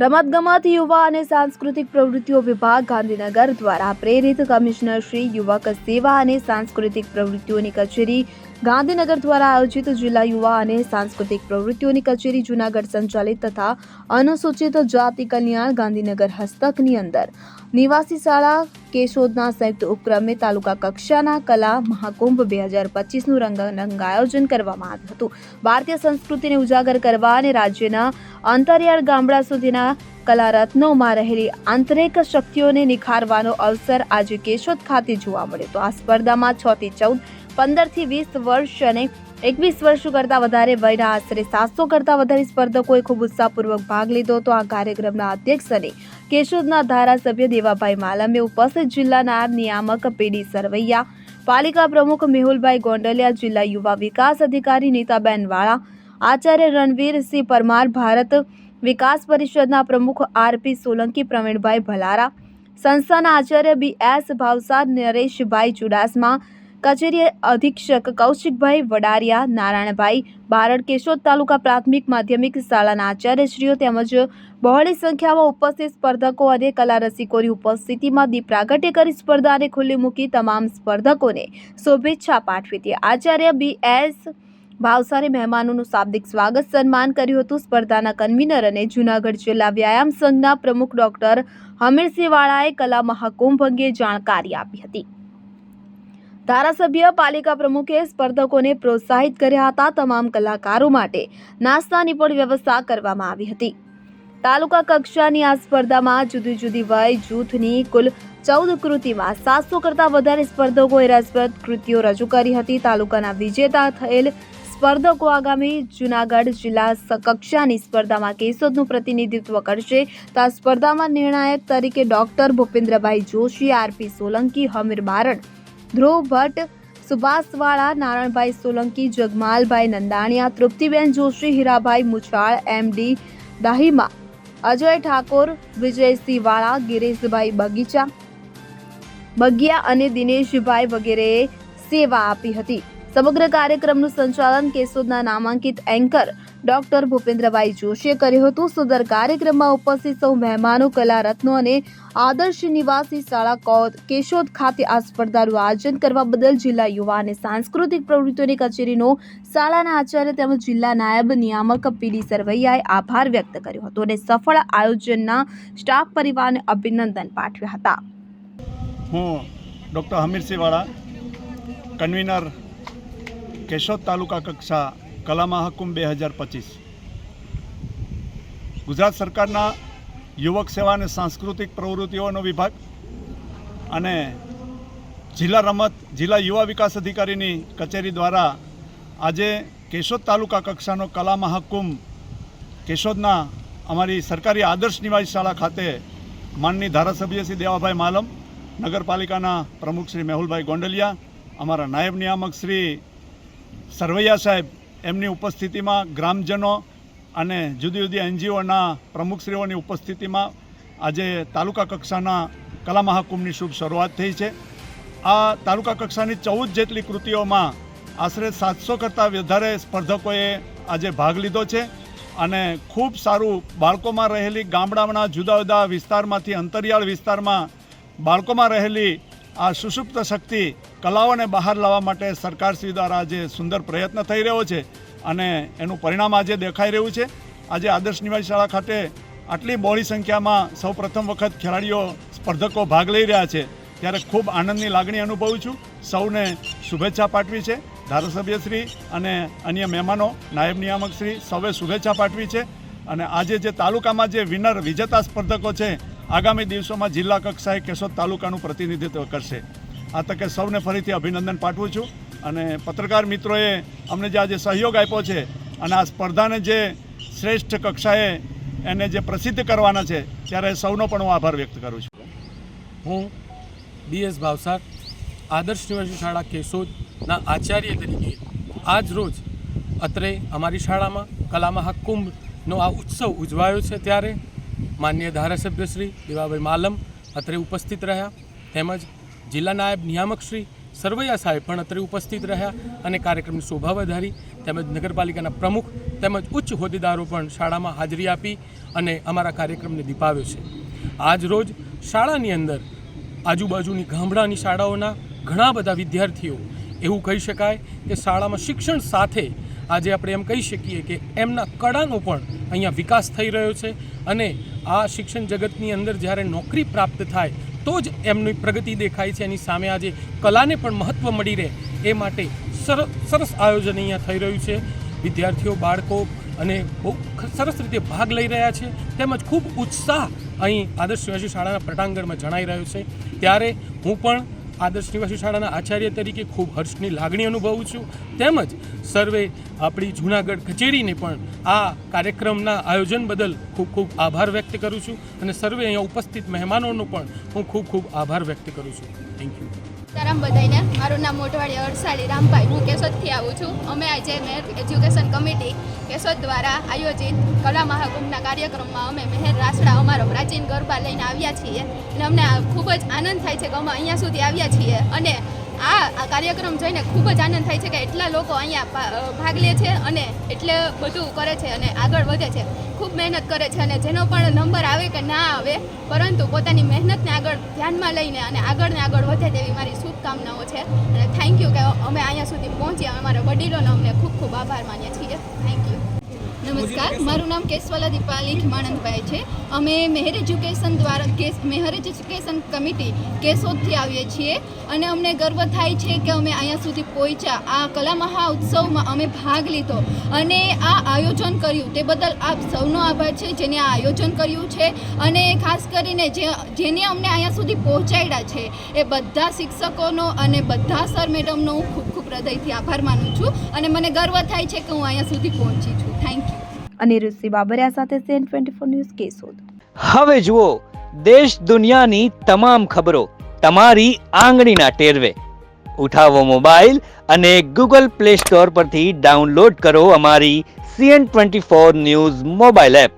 રમતગમત, યુવા અને સાંસ્કૃતિક પ્રવૃત્તિઓ વિભાગ ગાંધીનગર દ્વારા પ્રેરિત કમિશનર શ્રી યુવક સેવા અને સાંસ્કૃતિક પ્રવૃત્તિઓની કચેરી ગાંધીનગર દ્વારા આયોજિત જિલ્લા યુવા અને સાંસ્કૃતિક પ્રવૃત્તિઓની કચેરી જૂનાગઢ સંચાલિત તથા અનુસૂચિત જાતિ કલ્યાણ ગાંધીનગર હસ્તકની અંદર. નિવાસી શાળા કેશોદના સંયુક્ત ઉપક્રમે તાલુકા કક્ષાના કલા મહાકુંભ બે હજાર પચીસનું રંગરંગ આયોજન કરવામાં આવ્યું હતું. ભારતીય સંસ્કૃતિને ઉજાગર કરવા અને રાજ્યના અંતરિયાળ ગામડા સુધીના કલારત્નોમાં રહેલી આંતરિક શક્તિઓને નિખારવાનો અવસર આજે કેશોદ ખાતે જોવા મળ્યો તો આ સ્પર્ધામાં છ થી ચૌદ પંદરથી વીસ વર્ષ અને એકવીસ વર્ષ કરતાં વધારે વયના આશરે સાતસો કરતાં વધારે સ્પર્ધકોએ ખૂબ ઉત્સાહપૂર્વક ભાગ લીધો હતો. આ કાર્યક્રમના અધ્યક્ષ અને કેશોદના ધારાસભ્ય દેવાભાઈ માલમે ઉપસ્થિત જિલ્લા નાયબ નિયામક પીડી સરવૈયા, પાલિકા પ્રમુખ મેહુલભાઈ ગોંડલિયા, જિલ્લા યુવા વિકાસ અધિકારી નીતાબેન વાળા, આચાર્ય રણવીરસિંહ પરમાર, ભારત વિકાસ પરિષદના પ્રમુખ આરપી સોલંકી, પ્રવીણભાઈ ભલારા, સંસ્થાના આચાર્ય બી એસ ભાવસાર નરેશભાઈ ચુડાસમા કચેરી અધિક્ષક કૌશિકભાઈ વડારિયા, નારાયણભાઈ બારડ, કેશોદ તાલુકા પ્રાથમિક માધ્યમિક શાળાના આચાર્યશ્રીઓ તેમજ બહોળી સંખ્યામાં ઉપસ્થિત સ્પર્ધકો અને કલા રસિકોની ઉપસ્થિતિમાં દીપ પ્રાગટ્ય કરી સ્પર્ધાને ખુલ્લી મૂકી તમામ સ્પર્ધકોને શુભેચ્છા પાઠવી હતી. આચાર્ય બી. એસ. ભાવસારે મહેમાનોનું શાબ્દિક સ્વાગત સન્માન કર્યું હતું. સ્પર્ધાના કન્વીનર અને જૂનાગઢ જિલ્લા વ્યાયામ સંઘના પ્રમુખ ડોક્ટર હમીરસિંહ વાળાએ કલા મહાકુંભ અંગે જાણકારી આપી હતી. ધારાસભ્ય, પાલિકા પ્રમુખે સ્પર્ધકોને પ્રોત્સાહિત કર્યા હતા તમામ કલાકારો માટે. નાસ્તાની પણ વ્યવસ્થા કરવામાં આવી હતી. તાલુકા કક્ષાની આ સ્પર્ધામાં જુદી જુદી વય, જૂથની કુલ ચૌદ કૃતિમાં સાતસો કરતાં વધારે સ્પર્ધકોએ રસપ્રદ કૃતિઓ રજૂ કરી હતી. તાલુકાના વિજેતા થયેલ સ્પર્ધકો આગામી જૂનાગઢ જિલ્લા કક્ષાની સ્પર્ધામાં કેશોદનું પ્રતિનિધિત્વ કરશે. તો આ સ્પર્ધામાં નિર્ણાયક તરીકે doctor Bhupendrabhai Joshi RP Solanki, Hamir Barad Dhruv Bhatt, Subhashvala, Narayanbhai Solanki, Jagmalbhai Nandaniya, Truptiben Joshi, Hirabhai Muchhal MD Dahima, Ajay Thakor Vijaysinh Vala Girishbhai Bagicha, બગિયા અને દિનેશભાઈ વગેરેએ સેવા આપી હતી. સમગ્ર કાર્યક્રમનું સંચાલન કેશોદના નામાંકિત એન્કર ડોક્ટર ભૂપેન્દ્રભાઈ જોશીએ કર્યું હતું, સુંદર કાર્યક્રમમાં ઉપસ્થિત સૌ મહેમાનો કલા રત્નો અને આદર્શ નિવાસી શાળા કેશોદ ખાતે આ સ્પર્ધાનું આયોજન કરવા બદલ જિલ્લા યુવા અને સાંસ્કૃતિક પ્રવૃત્તિઓની કચેરીનો શાળાના આચાર્ય તેમજ જિલ્લા નાયબ નિયામક પીડી સરવૈયાએ આભાર વ્યક્ત કર્યો હતો અને સફળ આયોજનના સ્ટાફ પરિવારને અભિનંદન પાઠવ્યા હતા. હું ડૉક્ટર હમીરસિંહવાળા, કન્વીનર, કેશોદ તાલુકા કક્ષા કલા મહાકુંભ બે હજાર પચીસ. ગુજરાત સરકારના યુવક સેવા અને સાંસ્કૃતિક પ્રવૃત્તિઓનો વિભાગ અને જિલ્લા રમત, જિલ્લા યુવા વિકાસ અધિકારીની કચેરી દ્વારા આજે કેશોદ તાલુકા કક્ષાનો કલા મહાકુંભ કેશોદના અમારી સરકારી આદર્શ નિવાસી શાળા ખાતે માનની ધારાસભ્ય શ્રી દેવાભાઈ માલમ, નગરપાલિકાના પ્રમુખ શ્રી મેહુલભાઈ ગોંડલિયા, અમારા નાયબ નિયામક શ્રી સરવૈયા સાહેબ એમની ઉપસ્થિતિમાં ગ્રામજનો અને જુદી જુદી એનજીઓના પ્રમુખશ્રીઓની ઉપસ્થિતિમાં આજે તાલુકા કક્ષાના કલા મહાકુંભની શુભ શરૂઆત થઈ છે. આ તાલુકા કક્ષાની ચૌદ જેટલી કૃતિઓમાં આશરે સાતસો કરતાં વધારે સ્પર્ધકોએ આજે ભાગ લીધો છે અને ખૂબ સારું બાળકોમાં રહેલી ગામડાના જુદા જુદા વિસ્તારમાંથી અંતરિયાળ વિસ્તારમાં બાળકોમાં રહેલી આ સુષુપ્ત શક્તિ કલાઓને બહાર લાવવા માટે સરકારશ્રી દ્વારા જે સુંદર પ્રયત્ન થઈ રહ્યો છે અને એનું પરિણામ આજે દેખાઈ રહ્યું છે. આજે આદર્શ નિવાસી શાળા ખાતે આટલી બહોળી સંખ્યામાં સૌ પ્રથમ વખત ખેલાડીઓ સ્પર્ધકો ભાગ લઈ રહ્યા છે. ત્યારે ખૂબ આનંદની લાગણી અનુભવું છું. સૌને શુભેચ્છા પાઠવી છે ધારાસભ્યશ્રી અને અન્ય મહેમાનો, નાયબ નિયામકશ્રી સૌએ શુભેચ્છા પાઠવી છે. અને આજે જે તાલુકામાં જે વિનર વિજેતા સ્પર્ધકો છે આગામી દિવસોમાં જિલ્લા કક્ષાએ કેશોદ તાલુકાનું પ્રતિનિધિત્વ કરશે. આ તકે સૌને ફરીથી અભિનંદન પાઠવું છું અને પત્રકાર મિત્રોએ અમને જે આજે સહયોગ આપ્યો છે અને આ સ્પર્ધાને જે શ્રેષ્ઠ કક્ષાએ એને જે પ્રસિદ્ધ કરવાના છે, ત્યારે સૌનો પણ હું આભાર વ્યક્ત કરું છું. હું બીએસ ભાવસાર, આદર્શ નિવાસી શાળા કેશોદના આચાર્ય તરીકે આજ રોજ અત્રે અમારી શાળામાં કલા મહાકુંભનો આ ઉત્સવ ઉજવાયો છે ત્યારે માન્ય ધારાસભ્ય શ્રી દેવાભાઈ માલમ અત્રે ઉપસ્થિત રહ્યા તેમજ જિલ્લા નાયબ નિયામક શ્રી સરવૈયા સાહેબ પણ અત્રે ઉપસ્થિત રહ્યા અને કાર્યક્રમની શોભા વધારી તેમજ નગરપાલિકાના પ્રમુખ તેમજ ઉચ્ચ હોદ્દેદારો પણ શાળામાં હાજરી આપી અને અમારા કાર્યક્રમને દીપાવ્યો છે. આજ રોજ શાળાની અંદર આજુબાજુની ગામડાની શાળાઓના ઘણા બધા વિદ્યાર્થીઓ, એવું કહી શકાય કે શાળામાં શિક્ષણ સાથે આજે આપણે એમ કહી શકીએ કે એમના કળાનો પણ અહીંયા વિકાસ થઈ રહ્યો છે અને આ શિક્ષણ જગતની અંદર જ્યારે નોકરી પ્રાપ્ત થાય તો જ એમની પ્રગતિ દેખાય છે. એની સામે આજે કલાને પણ મહત્ત્વ મળી રહે એ માટે સરસ સરસ આયોજન અહીંયા થઈ રહ્યું છે. વિદ્યાર્થીઓ, બાળકો અને બહુ સરસ રીતે ભાગ લઈ રહ્યા છે. તેમજ ખૂબ ઉત્સાહ અહીં આદર્શ શિવાજી શાળાના પટાંગણમાં જણાઈ રહ્યો છે. ત્યારે હું પણ આદર્શ નિવાસી શાળાના આચાર્ય તરીકે ખૂબ હર્ષની લાગણી અનુભવું છું. તેમજ સર્વે આપણી જૂનાગઢ કચેરીને પણ આ કાર્યક્રમના આયોજન બદલ ખૂબ ખૂબ આભાર વ્યક્ત કરું છું. અને સર્વે અહીંયા ઉપસ્થિત મહેમાનોનો પણ હું ખૂબ ખૂબ આભાર વ્યક્ત કરું છું. થેન્ક યુ સીતારામ બધાઈને મારું નામ મોટવાડી અરસાળી રામભાઈ. હું કેશોદથી આવું છું. અમે આજે મેર એજ્યુકેશન કમિટી કેશોદ દ્વારા આયોજિત કલા મહાકુંભના કાર્યક્રમમાં અમે મહેર રાસડા અમારો પ્રાચીન ગરબા લઈને આવ્યા છીએ. અને અમને ખૂબ જ આનંદ થાય છે કે અમે અહીંયા સુધી આવ્યા છીએ. અને આ કાર્યક્રમ જોઈને ખૂબ જ આનંદ થાય છે કે એટલા લોકો અહીંયા ભાગ લે છે અને એટલે બધું કરે છે અને આગળ વધે છે. ખૂબ મહેનત કરે છે અને જેનો પણ નંબર આવે કે ના આવે, પરંતુ પોતાની મહેનતને આગળ ધ્યાનમાં લઈને અને આગળ ને આગળ વધે તેવી મારી શુભકામનાઓ છે. અને થેન્ક યુ કે અમે અહીંયા સુધી પહોંચ્યા. અમારા વડીલોનો અમને ખૂબ ખૂબ આભાર માનીએ છીએ. થેન્ક યુ નમસ્કાર, મારું નામ કેશવાલા દીપાલી ખીમાણંદભાઈ છે. અમે મેહર એજ્યુકેશન દ્વારા કેસ, મેહર એજ્યુકેશન કમિટી કેશોદથી આવીએ છીએ અને અમને ગર્વ થાય છે કે અમે અહીંયા સુધી પહોંચ્યા. આ કલા મહાઉત્સવમાં અમે ભાગ લીધો અને આ આયોજન કર્યું. તે બદલ આપ સૌનો આભાર છે જેને આ આયોજન કર્યું છે અને ખાસ કરીને જે, જેને અમને અહીંયા સુધી પહોંચાડ્યા છે, એ બધા શિક્ષકોનો અને બધા સર મેડમનો હું ખૂબ ખૂબ હૃદયથી આભાર માનું છું અને મને ગર્વ થાય છે કે હું અહીંયા સુધી પહોંચી છું. થેન્ક યુ અને ઋષિ બાબરિયા સાથે CN twenty four news Keshod હવે જુઓ દેશ દુનિયાની તમામ ખબરો તમારી આંગળીના ટેરવે. ઉઠાવો મોબાઈલ અને ગૂગલ પ્લે સ્ટોર પરથી ડાઉનલોડ કરો અમારી CN twenty four news mobile app.